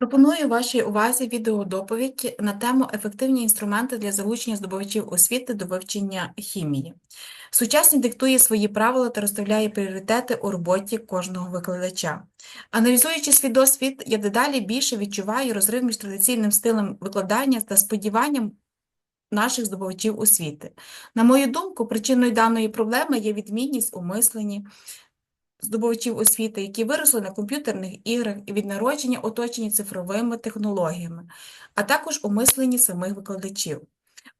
Пропоную вашій увазі відеодоповідь на тему ефективні інструменти для залучення здобувачів освіти до вивчення хімії. Сучасність диктує свої правила та розставляє пріоритети у роботі кожного викладача. Аналізуючи свій досвід, я дедалі більше відчуваю розрив між традиційним стилем викладання та сподіванням наших здобувачів освіти. На мою думку, причиною даної проблеми є відмінність у мисленні, здобувачів освіти, які виросли на комп'ютерних іграх і від народження оточені цифровими технологіями, а також у мисленні самих викладачів.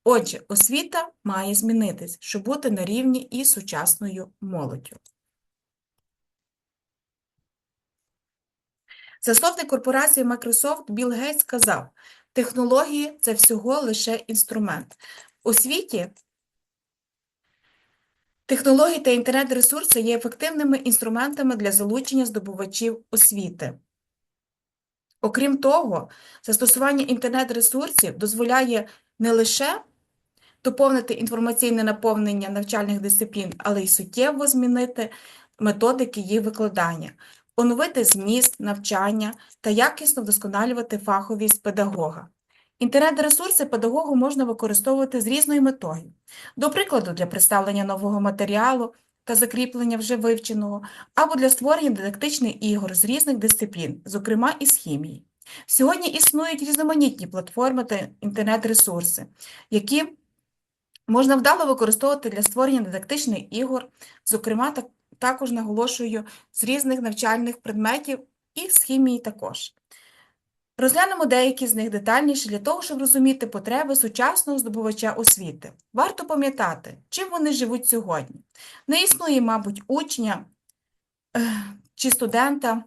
Отже, освіта має змінитись, щоб бути на рівні із сучасною молоддю. Засновник корпорації Microsoft Білл Гейтс сказав, технології – це всього лише інструмент. У Технології та інтернет-ресурси є ефективними інструментами для залучення здобувачів освіти. Окрім того, застосування інтернет-ресурсів дозволяє не лише доповнити інформаційне наповнення навчальних дисциплін, але й суттєво змінити методики їх викладання, оновити зміст навчання та якісно вдосконалювати фаховість педагога. Інтернет-ресурси педагогу можна використовувати з різною метою. До прикладу, для представлення нового матеріалу та закріплення вже вивченого, або для створення дидактичних ігор з різних дисциплін, зокрема із хімії. Сьогодні існують різноманітні платформи та інтернет-ресурси, які можна вдало використовувати для створення дидактичних ігор, зокрема, також наголошую, з різних навчальних предметів і з хімії також. Розглянемо деякі з них детальніше для того, щоб розуміти потреби сучасного здобувача освіти. Варто пам'ятати, чим вони живуть сьогодні. Не існує, мабуть, учня чи студента,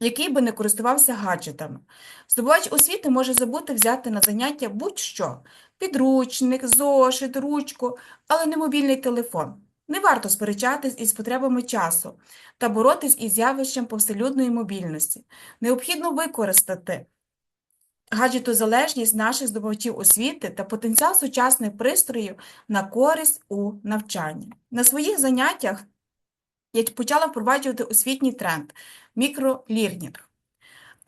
який би не користувався гаджетами. Здобувач освіти може забути взяти на заняття будь-що підручник, зошит, ручку, але не мобільний телефон. Не варто сперечатись із потребами часу та боротись із явищем повселюдної мобільності. Необхідно використати гаджетозалежність наших здобувачів освіти та потенціал сучасних пристроїв на користь у навчанні. На своїх заняттях я почала впроваджувати освітній тренд мікролірнінг.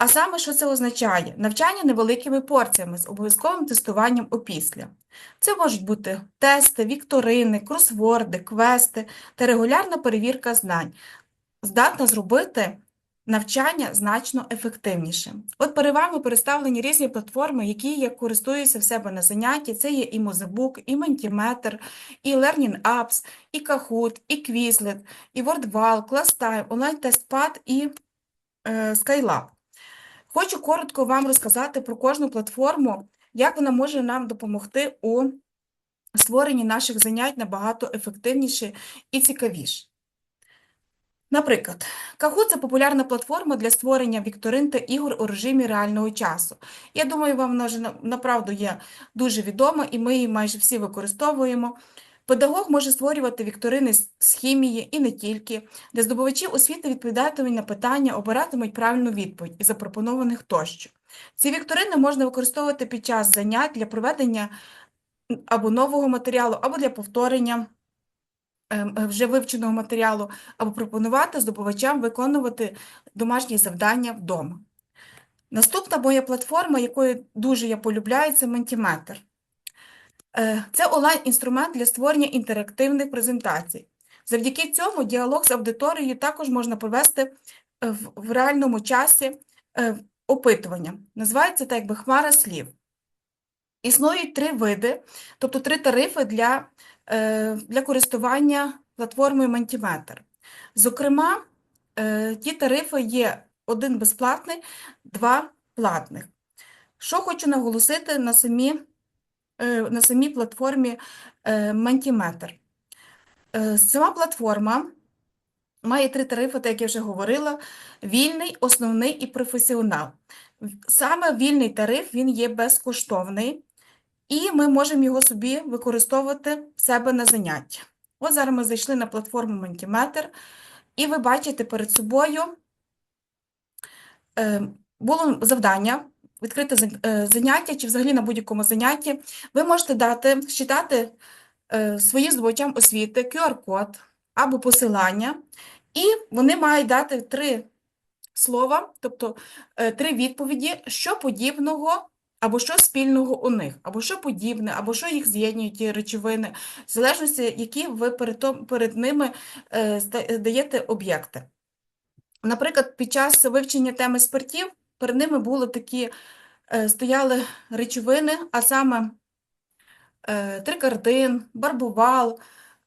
А саме, що це означає? Навчання невеликими порціями з обов'язковим тестуванням опісля. Це можуть бути тести, вікторини, кросворди, квести та регулярна перевірка знань, здатна зробити навчання значно ефективнішим. От перед вами представлені різні платформи, які я користуюся в себе на занятті. Це є і Mozebook, і Mentimeter, і Learning Apps, і Kahoot, і Quizlet, і WordWall, ClassTime, онлайн-тестпад і е, Skylab. Хочу коротко вам розказати про кожну платформу, як вона може нам допомогти у створенні наших занять набагато ефективніше і цікавіше. Наприклад, Kahoot – це популярна платформа для створення вікторин та ігор у режимі реального часу. Я думаю, вам вона вже направду є дуже відома, і ми її майже всі використовуємо. Педагог може створювати вікторини з хімії і не тільки, де здобувачі освіти відповідатимуть на питання, обиратимуть правильну відповідь із запропонованих тощо. Ці вікторини можна використовувати під час занять для проведення або нового матеріалу, або для повторення ем, вже вивченого матеріалу, або пропонувати здобувачам виконувати домашні завдання вдома. Наступна моя платформа, якою дуже я полюбляю, це Mentimeter. Е, це онлайн-інструмент для створення інтерактивних презентацій. Завдяки цьому діалог з аудиторією також можна провести е, в реальному часі е, опитування. Називається так, якби хмара слів. Існують три види, тобто три тарифи для для користування платформою Mentimeter. Зокрема, ті тарифи є один безплатний, два платних. Що хочу наголосити на самі на самій платформі е, Mentimeter. Е, сама платформа має три тарифи, так як я вже говорила: вільний, основний і професіонал. Саме вільний тариф він є безкоштовний, і ми можемо його собі використовувати в себе на заняття. От зараз ми зайшли на платформу Mentimeter, і ви бачите перед собою було завдання відкрите е, заняття чи взагалі на будь-якому занятті, ви можете дати, считати е, своїм здобувачам освіти, QR-код або посилання, і вони мають дати три слова, тобто е, три відповіді, що подібного або що спільного у них, або що подібне, або що їх з'єднують ті речовини, в залежності, які ви перед, перед ними е, зда- даєте об'єкти. Наприклад, під час вивчення теми спиртів перед ними були такі, е, стояли речовини, а саме е, трикардин, барбувал,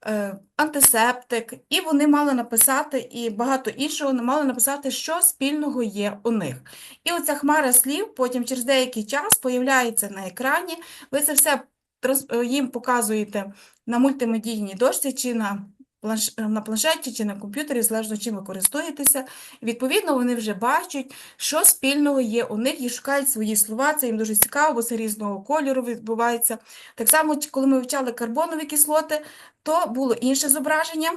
е, антисептик, і вони мали написати, і багато іншого мали написати, що спільного є у них. І оця хмара слів потім через деякий час появляється на екрані. Ви це все їм показуєте на мультимедійній дошці чи на. На планшеті, чи на комп'ютері, залежно чим ви користуєтеся. Відповідно, вони вже бачать, що спільного є у них і шукають свої слова. Це їм дуже цікаво, бо це різного кольору відбувається. Так само, коли ми вивчали карбонові кислоти, то було інше зображення.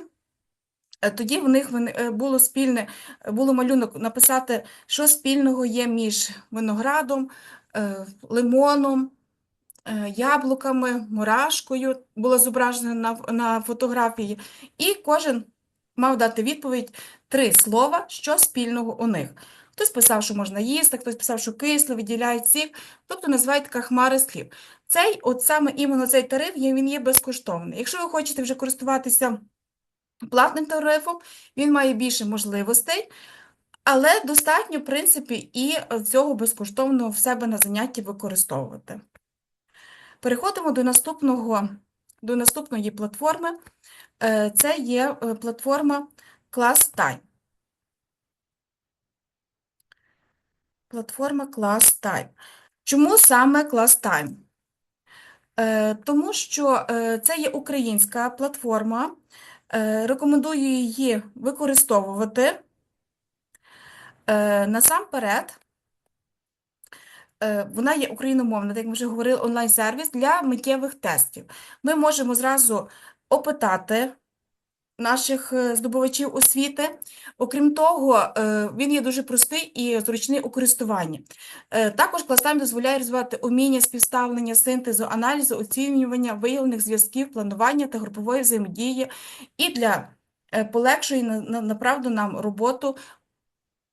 Е, Тоді в них е, було спільне, е, було малюнок написати, що спільного є між виноградом, е, лимоном, е, яблуками, мурашкою, було зображено на, на фотографії, і кожен мав дати відповідь три слова, що спільного у них. Хтось писав, що можна їсти, хтось писав, що кисло, виділяють сік, тобто називають така слів. Цей, от саме іменно цей тариф, він є безкоштовний. Якщо ви хочете вже користуватися платним тарифом, він має більше можливостей, але достатньо, в принципі, і е, цього безкоштовного в себе на занятті використовувати. Переходимо до наступного, до наступної платформи. Е, Це є е, платформа ClassTime. Платформа ClassTime. Чому саме ClassTime? Е, Тому що це є українська платформа. Рекомендую її використовувати. Насамперед, вона є україномовна, так як ми вже говорили, онлайн-сервіс для миттєвих тестів. Ми можемо зразу опитати наших е, здобувачів освіти. Окрім того, е, він є дуже простий і зручний у користуванні. Е, Також кластайм дозволяє розвивати уміння співставлення, синтезу, аналізу, оцінювання виявлених зв'язків, планування та групової взаємодії і для е, полегшує на- на- направду нам роботу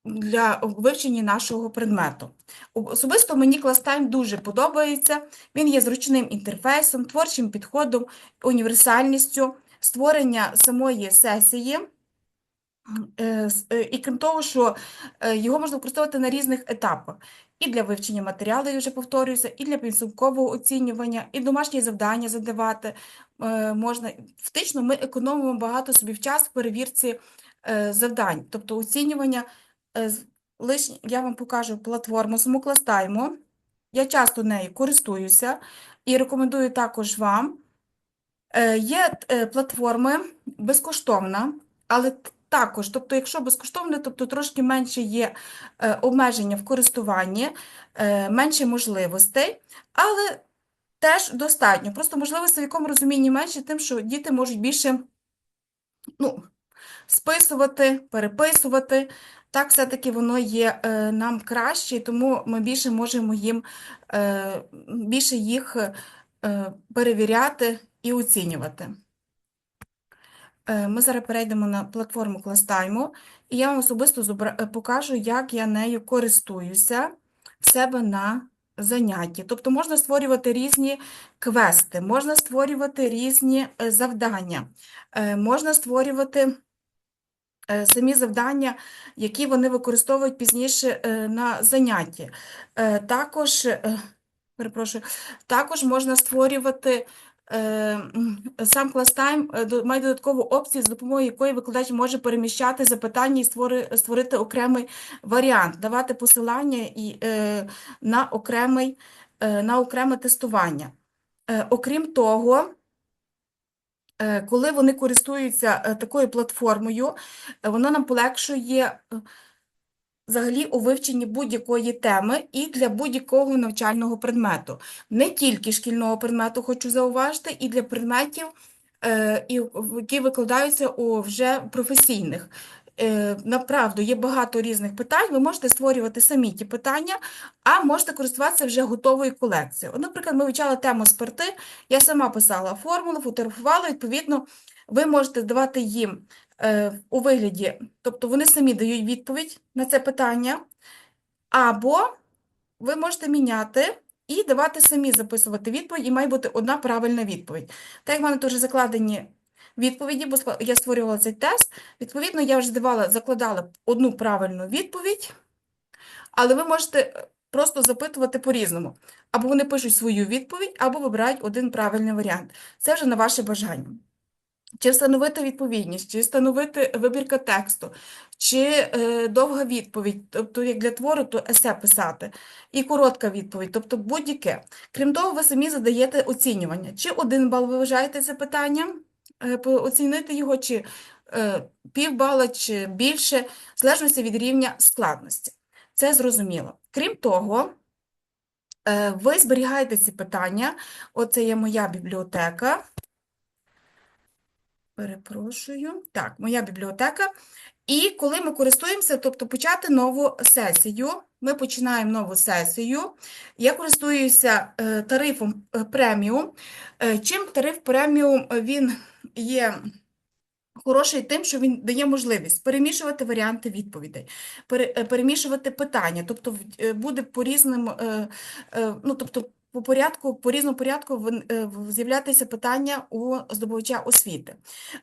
для вивчення нашого предмету. Особисто мені кластайм дуже подобається. Він є зручним інтерфейсом, творчим підходом, універсальністю, створення самої сесії. Е, е, І крім того, що е, його можна використовувати на різних етапах. І для вивчення матеріалу, я вже повторююся, і для підсумкового оцінювання, і домашні завдання задавати можна. Фактично, ми економимо багато собі в час в перевірці завдань, тобто оцінювання. Е, я вам покажу платформу саму Кластаймо. Я часто нею користуюся і рекомендую також вам. Е, Є е, платформи безкоштовна, але також, тобто, якщо безкоштовне, тобто трошки менше є обмеження в користуванні, менше можливостей, але теж достатньо. Просто можливостей в якому розумінні менше, тим, що діти можуть більше ну, списувати, переписувати. Так, все-таки воно є е, нам краще, тому ми більше можемо їм е, більше їх е, перевіряти і оцінювати. Ми зараз перейдемо на платформу ClassTime, і я вам особисто покажу, як я нею користуюся в себе на занятті. Тобто можна створювати різні квести, можна створювати різні завдання, можна створювати самі завдання, які вони використовують пізніше е, на занятті. Е, Також, е, перепрошую, також можна створювати е, сам е, до- має додаткову опцію, з допомогою якої викладач може переміщати запитання і створити окремий варіант, давати посилання і, е, на окремий, е, на окреме тестування. Е, Окрім того, Е, Коли вони користуються е, такою платформою, вона нам полегшує е, взагалі у вивченні будь-якої теми і для будь-якого навчального предмету. Не тільки шкільного предмету, хочу зауважити, і для предметів, е, які викладаються у вже професійних. Е, Направду, є багато різних питань, ви можете створювати самі ті питання, а можете користуватися вже готовою колекцією. От, Наприклад, ми вивчали тему спирти, я сама писала формулу, фотографувала, відповідно, ви можете давати їм е, у вигляді, тобто вони самі дають відповідь на це питання, або ви можете міняти і давати самі записувати відповідь, і має бути одна правильна відповідь. Так як в мене теж закладені відповіді, бо я створювала цей тест, відповідно, я вже давала, закладала одну правильну відповідь, але ви можете е, просто запитувати по-різному. Або вони пишуть свою відповідь, або вибирають один правильний варіант. Це вже на ваше бажання. Чи встановити відповідність, чи встановити вибірка тексту, чи е, довга відповідь, тобто як для твору, то есе писати, і коротка відповідь, тобто будь-яке. Крім того, ви самі задаєте оцінювання. Чи один бал ви вважаєте це питання, оцінити його, чи е, півбала, чи більше, в залежності від рівня складності. Це зрозуміло. Крім того, е, ви зберігаєте ці питання. Оце є моя бібліотека. Перепрошую. Так, моя бібліотека. І коли ми користуємося, тобто почати нову сесію, ми починаємо нову сесію. Я користуюся е, тарифом е, преміум. Е, Чим тариф преміум е, він є хороший тим, що він дає можливість перемішувати варіанти відповідей, е, перемішувати питання, тобто е, буде по різним, е, ну тобто по порядку, по різному порядку е, з'являтися питання у здобувача освіти.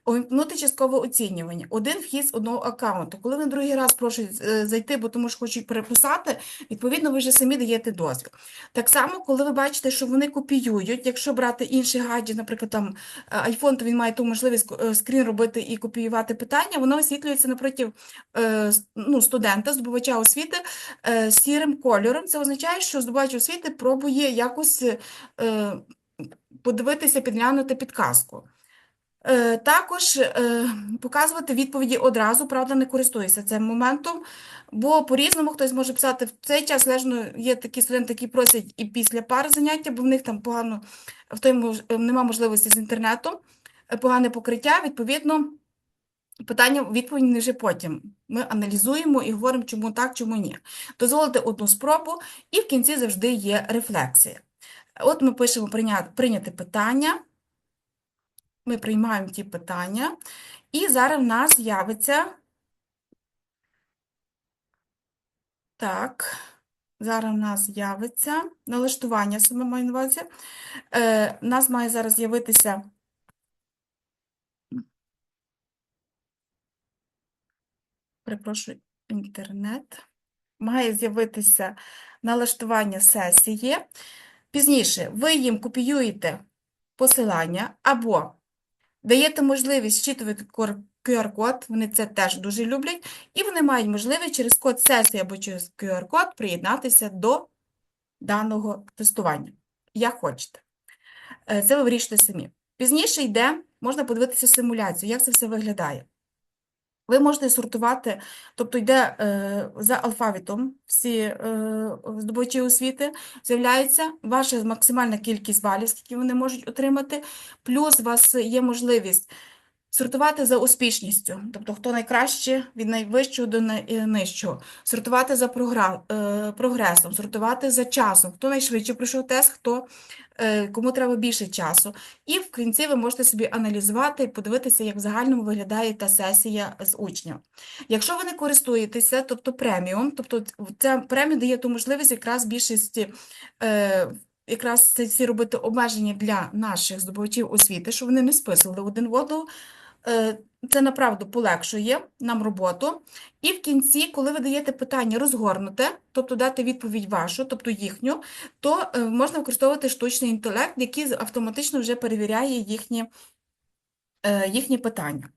Увімкнути часткове оцінювання. Один вхід з одного аккаунту. Коли вони другий раз просять е, зайти, бо тому що хочуть переписати, відповідно, ви вже самі даєте дозвіл. Так само, коли ви бачите, що вони копіюють, якщо брати інший гаджет, наприклад, там е, iPhone, то він має ту можливість скрін робити і копіювати питання, воно освітлюється напроти е, ну, студента, здобувача освіти сірим кольором. Це означає, що здобувач освіти пробує якось е, подивитися, підглянути підказку. Е, Також е, показувати відповіді одразу, правда, не користуюся цим моментом, бо по-різному хтось може писати в цей час, залежно, є такі студенти, які просять і після пар заняття, бо в них там погано, в той мож- нема можливості з інтернетом, е, погане покриття, відповідно, питання, відповіді вже потім. Ми аналізуємо і говоримо, чому так, чому ні. Дозволити одну спробу, і в кінці завжди є рефлексія. От ми пишемо прийняти, питання. Ми приймаємо ті питання, і зараз в нас з'явиться. Так, зараз в нас з'явиться налаштування, саме маю на увазі. Е, в нас має зараз з'явитися. Перепрошую, інтернет. Має з'явитися налаштування сесії. Пізніше ви їм копіюєте посилання або даєте можливість зчитувати QR-код, вони це теж дуже люблять, і вони мають можливість через код сесії або через QR-код приєднатися до даного тестування, як хочете. Е, Це ви вирішите самі. Пізніше йде, можна подивитися симуляцію, як це все виглядає. Ви можете сортувати, тобто йде е, за алфавітом всі е, здобувачі освіти, з'являється ваша максимальна кількість балів, скільки вони можуть отримати, плюс у вас є можливість сортувати за успішністю, тобто хто найкраще від найвищого до найнижчого, сортувати за е, прогресом, сортувати за часом, хто найшвидше пройшов тест, хто, е, кому треба більше часу. І в кінці ви можете собі аналізувати і подивитися, як в загальному виглядає та сесія з учнем. Якщо ви не користуєтеся, тобто преміум, тобто ця премія дає ту можливість якраз більшості е, якраз це всі робити обмеження для наших здобувачів освіти, щоб вони не списували один в одного. Е, Це направду полегшує нам роботу. І в кінці, коли ви даєте питання розгорнуте, тобто дати відповідь вашу, тобто їхню, то е, можна використовувати штучний інтелект, який автоматично вже перевіряє їхні, е, їхні питання.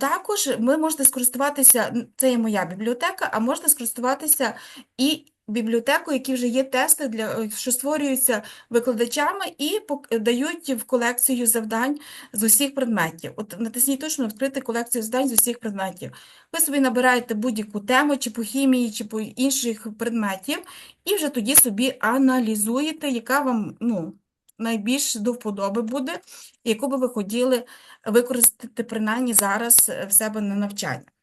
Також ви можете скористуватися, це є моя бібліотека, а можете скористуватися і бібліотекою, які вже є тести, для, е, що створюються викладачами і пок- дають в колекцію завдань з усіх предметів. От натисніть точно відкрити колекцію завдань з усіх предметів. Ви собі набираєте будь-яку тему, чи по хімії, чи по інших предметів, і вже тоді собі аналізуєте, яка вам ну, найбільш до вподоби буде, яку би ви хотіли використати принаймні зараз е, в себе на навчання.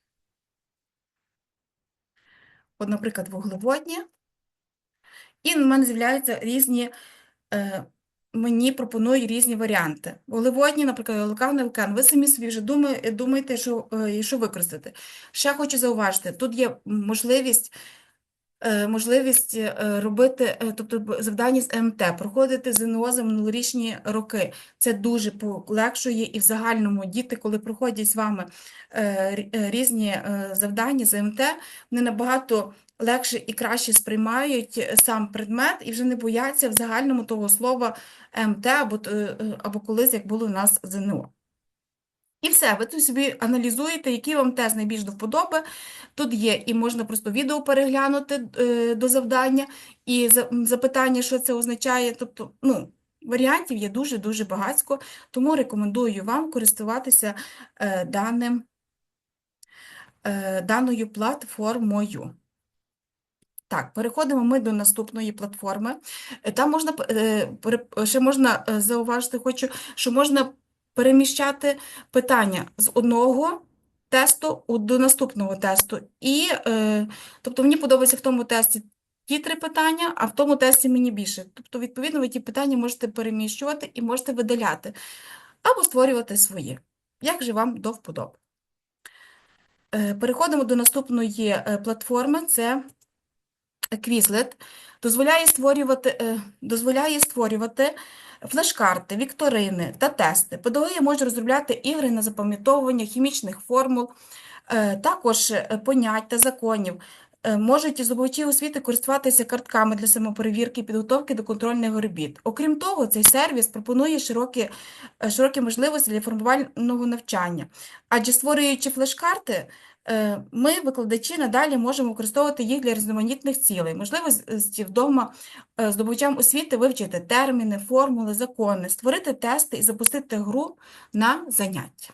От, наприклад, вуглеводні. І в мене з'являються різні е, мені пропонують різні варіанти. Вуглеводні, наприклад, локальний вулкан. Ви самі собі вже думаєте, що, е, що використати. Ще хочу зауважити, тут є можливість можливість е, робити, е, тобто завдання з МТ, проходити ЗНО за минулорічні роки. Це дуже полегшує і в загальному діти, коли проходять з вами е, рі- е, різні е, завдання з МТ, вони набагато легше і краще сприймають е, сам предмет і вже не бояться в загальному того слова МТ або, е, е, або колись, як було у нас ЗНО. І все, ви тут собі аналізуєте, який вам тест найбільш до вподоби. Тут є, і можна просто відео переглянути е, до завдання, і за- запитання, що це означає. Тобто, ну, варіантів є дуже-дуже багатько, тому рекомендую вам користуватися е, даним, е, даною платформою. Так, переходимо ми до наступної платформи. Там можна ще можна зауважити, хочу, що можна переміщати питання з одного тесту до наступного тесту. І, е, тобто, мені подобається в тому тесті ті три питання, а в тому тесті мені більше. Тобто, відповідно, ви ті питання можете переміщувати і можете видаляти або створювати свої, як же вам до вподоби. Е, Переходимо до наступної е, платформи. Це Quizlet дозволяє створювати, е, дозволяє створювати флеш-карти, вікторини та тести. Педагоги можуть розробляти ігри на запам'ятовування хімічних формул, е, також е, понять та законів. Е, Можуть здобувачі освіти користуватися картками для самоперевірки і підготовки до контрольних робіт. Окрім того, цей сервіс пропонує широкі, широкі можливості для формувального навчання. Адже створюючи флеш-карти, Е, Ми, викладачі, надалі можемо використовувати їх для різноманітних цілей. Можливості вдома е, здобувачам освіти вивчити терміни, формули, закони, створити тести і запустити гру на заняття.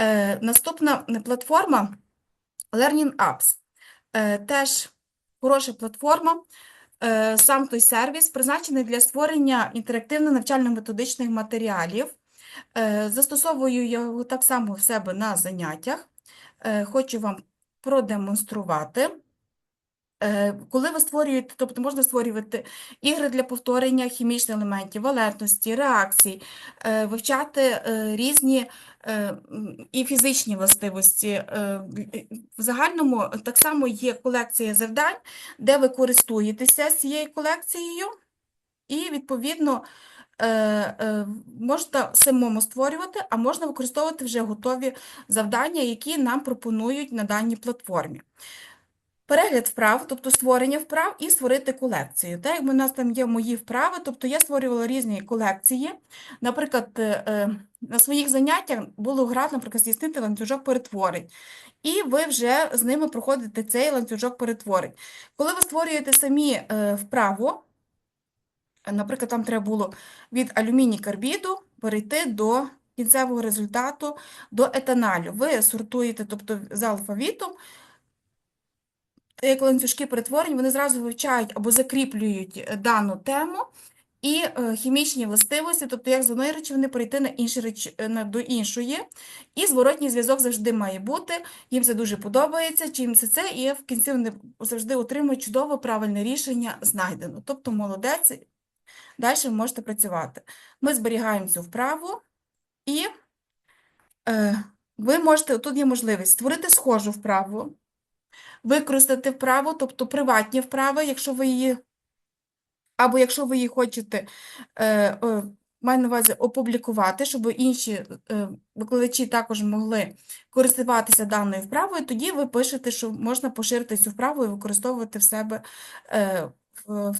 Е, Наступна платформа Learning Apps. Е, Теж хороша платформа. Е, Сам той сервіс призначений для створення інтерактивно-навчально-методичних матеріалів. Е, Застосовую його так само в себе на заняттях. Е, Хочу вам продемонструвати. Е, Коли ви створюєте, тобто можна створювати ігри для повторення хімічних елементів, валентності, реакцій, е, вивчати різні і фізичні властивості. В загальному так само є колекція завдань, де ви користуєтеся цією колекцією, і, відповідно, можна самому створювати, а можна використовувати вже готові завдання, які нам пропонують на даній платформі. Перегляд вправ, тобто створення вправ і створити колекцію. Так, як у нас там є мої вправи, тобто я створювала різні колекції. Наприклад, е, е, на своїх заняттях було гра, наприклад, здійснити ланцюжок перетворень. І ви вже з ними проходите цей ланцюжок перетворень. Коли ви створюєте самі е, вправу, е, наприклад, там треба було від алюміній карбіду перейти до кінцевого результату, до етаналю. Ви сортуєте, тобто з алфавітом, як ланцюжки перетворень, вони зразу вивчають або закріплюють дану тему і е, хімічні властивості, тобто як з одної речовини перейти на інші реч... до іншої. І зворотній зв'язок завжди має бути. Їм це дуже подобається, чим це це, і в кінці вони завжди отримують чудове правильне рішення знайдено. Тобто молодець, далі ви можете працювати. Ми зберігаємо цю вправу і е, ви можете, тут є можливість створити схожу вправу, використати вправу, тобто приватні вправи, якщо ви її, або якщо ви її хочете, е, е, маю на увазі опублікувати, щоб інші е, викладачі також могли користуватися даною вправою, тоді ви пишете, що можна поширити цю вправу і використовувати в себе, е, в,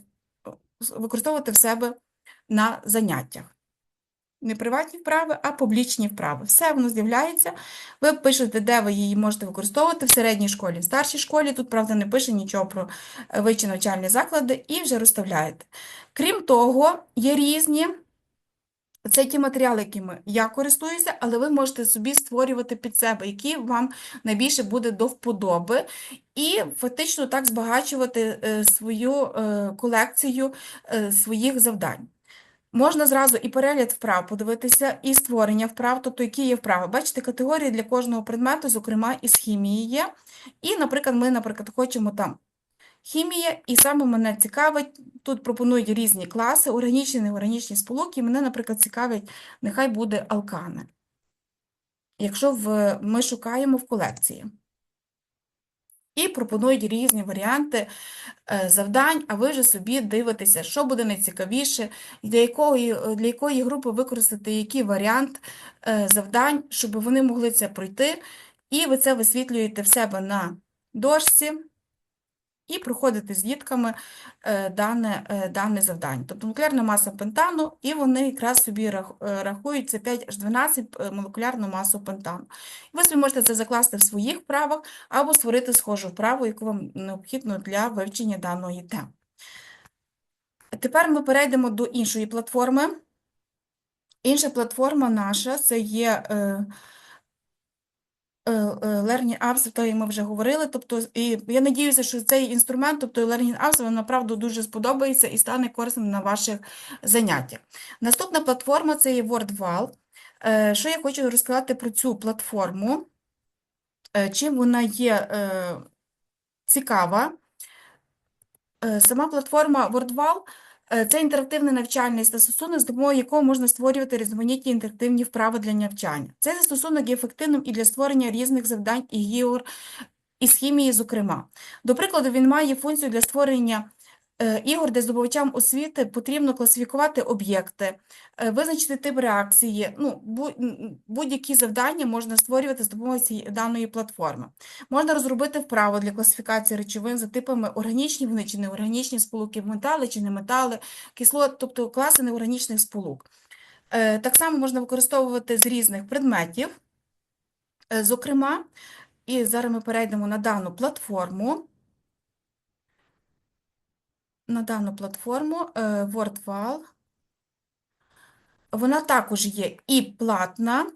використовувати в себе на заняттях. Не приватні вправи, а публічні вправи. Все воно з'являється. Ви пишете, де ви її можете використовувати в середній школі, в старшій школі. Тут, правда, не пише нічого про е, вищі навчальні заклади і вже розставляєте. Крім того, є різні. Це ті матеріали, якими я користуюся, але ви можете собі створювати під себе, які вам найбільше буде до вподоби, і фактично так збагачувати е, свою е, колекцію е, своїх завдань. Можна зразу і перегляд вправ подивитися, і створення вправ, тобто які є вправи. Бачите, категорії для кожного предмету, зокрема, із хімії є. І, наприклад, ми, наприклад, хочемо там хімія, і саме мене цікавить, тут пропонують різні класи, органічні, неорганічні сполуки. Мене, наприклад, цікавить, нехай буде алкани. Якщо в, ми шукаємо в колекції. І пропонують різні варіанти е, завдань, а ви вже собі дивитеся, що буде найцікавіше, для якої, для якої групи використати який варіант е, завдань, щоб вони могли це пройти. І ви це висвітлюєте в себе на дошці і проходите з дітками е, дане, е, дане завдання. Тобто молекулярна маса пентану, і вони якраз собі е, рахують це 5H12 е, молекулярну масу пентану. Ви собі можете це закласти в своїх вправах або створити схожу вправу, яку вам необхідно для вивчення даної теми. Тепер ми перейдемо до іншої платформи. Інша платформа наша це є Learning Apps, про який ми вже говорили. Тобто, і я надіюся, що цей інструмент, тобто Learning Apps, вам направду дуже сподобається і стане корисним на ваших заняттях. Наступна платформа це є WordWall. Е, Що я хочу розказати про цю платформу? Е, Чим вона є е, цікава? Е, Сама платформа WordWall е, – це інтерактивний навчальний застосунок, з допомогою якого можна створювати різноманітні інтерактивні вправи для навчання. Цей застосунок є ефективним і для створення різних завдань і ігор із хімії, зокрема. До прикладу, він має функцію для створення е, ігор, де здобувачам освіти потрібно класифікувати об'єкти, е, визначити тип реакції. Ну, будь-які завдання можна створювати з допомогою даної платформи. Можна розробити вправу для класифікації речовин за типами органічні вони чи неорганічні сполуки, метали чи не метали, кислот, тобто класи неорганічних сполук. Е, Так само можна використовувати з різних предметів. Е, Зокрема, і зараз ми перейдемо на дану платформу. На дану платформу е, WordWall. Вона також є і платна.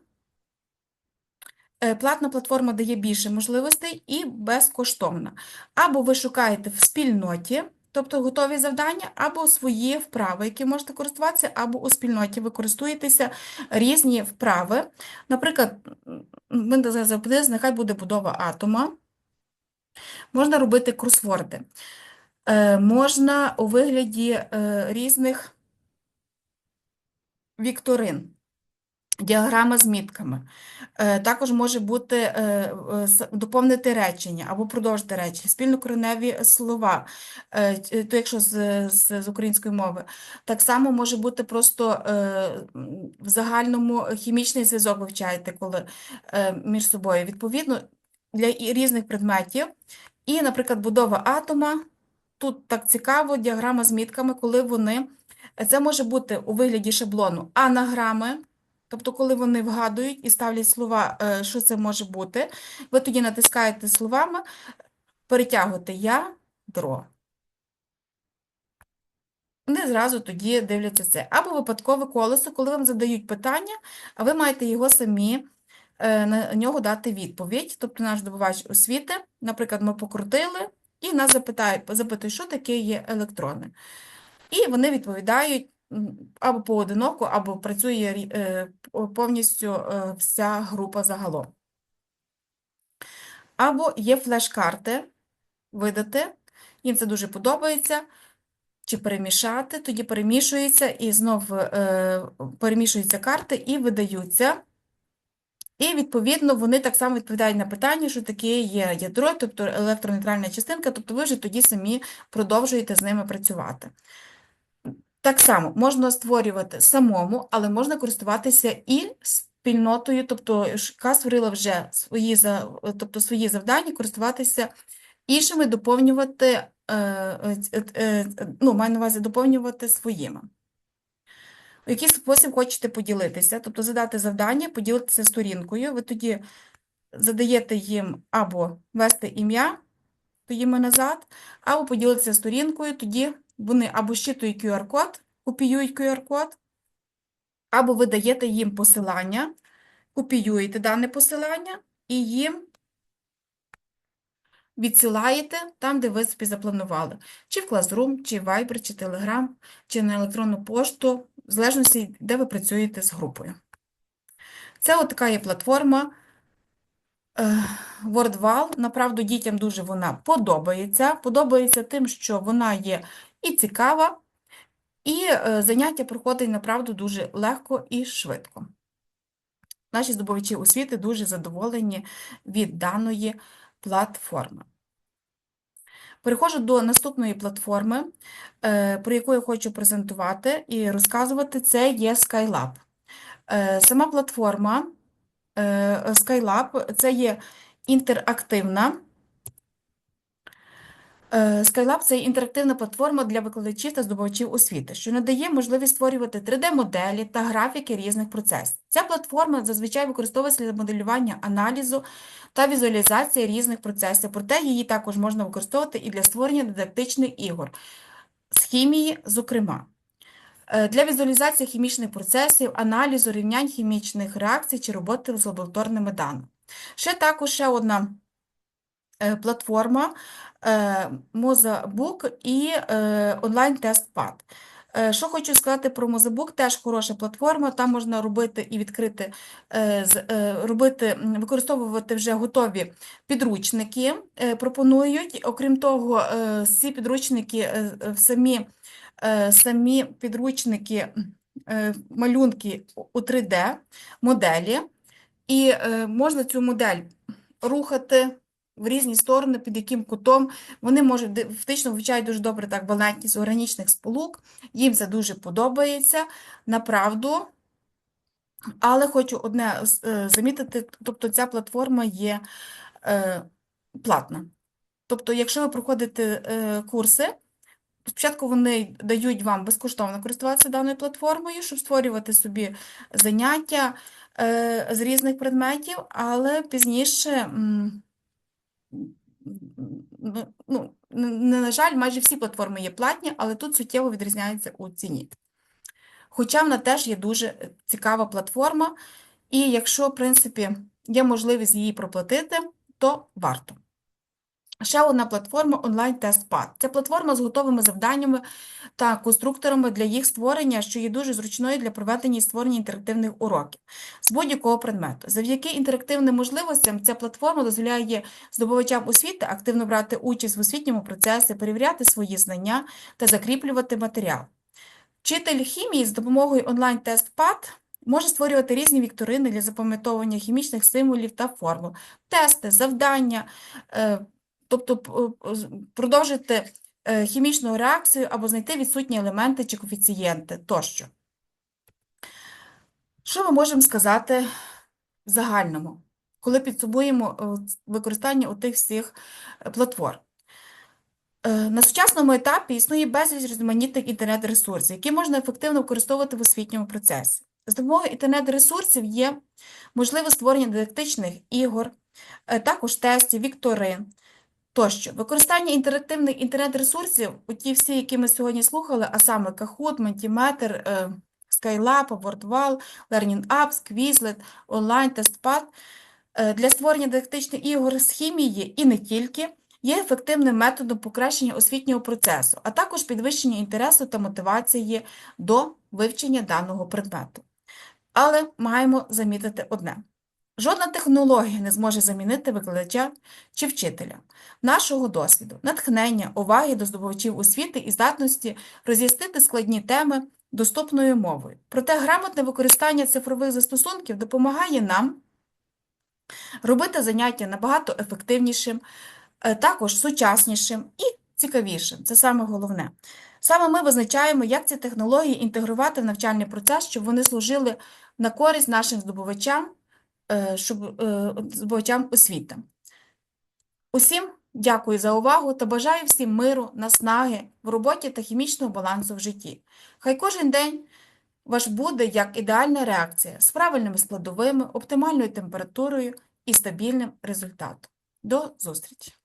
Е, Платна платформа дає більше можливостей і безкоштовна. Або ви шукаєте в спільноті, тобто готові завдання, або свої вправи, які можете користуватися, або у спільноті ви користуєтеся різні вправи. Наприклад, ми запитаємо, нехай буде будова атома. Можна робити кросворди. Е, Можна у вигляді е, різних вікторин. Діаграма з мітками. Е, Також може бути доповнити речення або продовжити речення, спільнокореневі слова, то якщо з, з, з української мови. Так само може бути просто в загальному хімічний зв'язок вивчаєте, коли між собою. Відповідно, для різних предметів. І, наприклад, будова атома. Тут так цікаво, діаграма з мітками, коли вони. Це може бути у вигляді шаблону анаграми. Тобто, коли вони вгадують і ставлять слова, е, що це може бути, ви тоді натискаєте словами, перетягуєте ядро. Вони зразу тоді дивляться це. Або випадкове колесо, коли вам задають питання, а ви маєте його самі е, на нього дати відповідь. Тобто наш добувач освіти, наприклад, ми покрутили, і нас запитають, запитують, що таке є електрони. І вони відповідають або поодиноко, або працює е, по- повністю е, вся група загалом. Або є флеш-карти видати, їм це дуже подобається, чи перемішати, тоді перемішується і знов е, перемішуються карти і видаються. І, відповідно, вони так само відповідають на питання, що таке є ядро, тобто електронейтральна частинка, тобто ви вже тоді самі продовжуєте з ними працювати. Так само можна створювати самому, але можна користуватися і спільнотою, тобто яка створила вже свої, тобто свої завдання, користуватися іншими, доповнювати, е, е, е, ну, маю на увазі доповнювати своїми. У який спосіб хочете поділитися, тобто задати завдання, поділитися сторінкою, ви тоді задаєте їм або ввести ім'я, тоді ми назад, або поділитися сторінкою, тоді вони або щитують QR-код, копіюють QR-код, або ви даєте їм посилання, копіюєте дане посилання і їм відсилаєте там, де ви собі запланували. Чи в Classroom, чи в Viber, чи Telegram, чи на електронну пошту, в залежності, де ви працюєте з групою. Це от така є платформа Е, WordWall, направду, дітям дуже вона подобається. Подобається тим, що вона є і цікава, і е, заняття проходить, направду, дуже легко і швидко. Наші здобувачі освіти дуже задоволені від даної платформи. Переходжу до наступної платформи, е, про яку я хочу презентувати і розказувати, це є Skylab. Е, Сама платформа е, Skylab – це є інтерактивна. Е, Skylab – це інтерактивна платформа для викладачів та здобувачів освіти, що надає можливість створювати 3D-моделі та графіки різних процесів. Ця платформа зазвичай використовується для моделювання аналізу та візуалізації різних процесів, проте її також можна використовувати і для створення дидактичних ігор з хімії, зокрема. Е, Для візуалізації хімічних процесів, аналізу рівнянь хімічних реакцій чи роботи з лабораторними даними. Ще також ще одна платформа е, Mozabook і е, онлайн-тест-пад. Е, Що хочу сказати про Mozabook, теж хороша платформа, там можна робити і відкрити, е, е, робити, використовувати вже готові підручники, е, пропонують. Окрім того, е, ці підручники е, е, самі, е, самі підручники, е, малюнки у 3D моделі, і е, можна цю модель рухати в різні сторони, під яким кутом. Вони можуть фактично вивчають дуже добре так валентність органічних сполук. Їм це дуже подобається, направду. Але хочу одне е, замітити, тобто ця платформа є е, платна. Тобто, якщо ви проходите е, курси, спочатку вони дають вам безкоштовно користуватися даною платформою, щоб створювати собі заняття е, з різних предметів, але пізніше, м, ну, ну, на жаль, майже всі платформи є платні, але тут суттєво відрізняється у ціні. Хоча вона теж є дуже цікава платформа, і якщо, в принципі, є можливість її проплатити, то варто. Ще одна платформа онлайн-тест-пад. Це платформа з готовими завданнями та конструкторами для їх створення, що є дуже зручною для проведення і створення інтерактивних уроків з будь-якого предмету. Завдяки інтерактивним можливостям ця платформа дозволяє здобувачам освіти активно брати участь в освітньому процесі, перевіряти свої знання та закріплювати матеріал. Вчитель хімії з допомогою онлайн-тест-пад може створювати різні вікторини для запам'ятовування хімічних символів та формул, тести, завдання, е, тобто з- продовжити е, хімічну реакцію або знайти відсутні елементи чи коефіцієнти тощо. Що ми можемо сказати в загальному, коли підсумуємо е, використання у тих всіх е, платформ? Е, На сучасному етапі існує безліч різноманітних інтернет-ресурсів, які можна ефективно використовувати в освітньому процесі. З допомогою інтернет-ресурсів є можливе створення дидактичних ігор, е, також тестів, вікторин тощо. Використання інтерактивних інтернет-ресурсів, у ті всі, які ми сьогодні слухали, а саме Kahoot, Mentimeter, е, Skylab, WordWall, Learning Apps, Quizlet, онлайн, TestPad, е, для створення дидактичних ігор з хімії і не тільки, є ефективним методом покращення освітнього процесу, а також підвищення інтересу та мотивації до вивчення даного предмету. Але маємо замітити одне. Жодна технологія не зможе замінити викладача чи вчителя, нашого досвіду, натхнення, уваги до здобувачів освіти і здатності роз'яснити складні теми доступною мовою. Проте грамотне використання цифрових застосунків допомагає нам робити заняття набагато ефективнішим, е, також сучаснішим і цікавішим. Це саме головне. Саме ми визначаємо, як ці технології інтегрувати в навчальний процес, щоб вони служили на користь нашим здобувачам, щоб, е, здобувачам освіти. Усім дякую за увагу та бажаю всім миру, наснаги в роботі та хімічного балансу в житті. Хай кожен день ваш буде як ідеальна реакція з правильними складовими, оптимальною температурою і стабільним результатом. До зустрічі!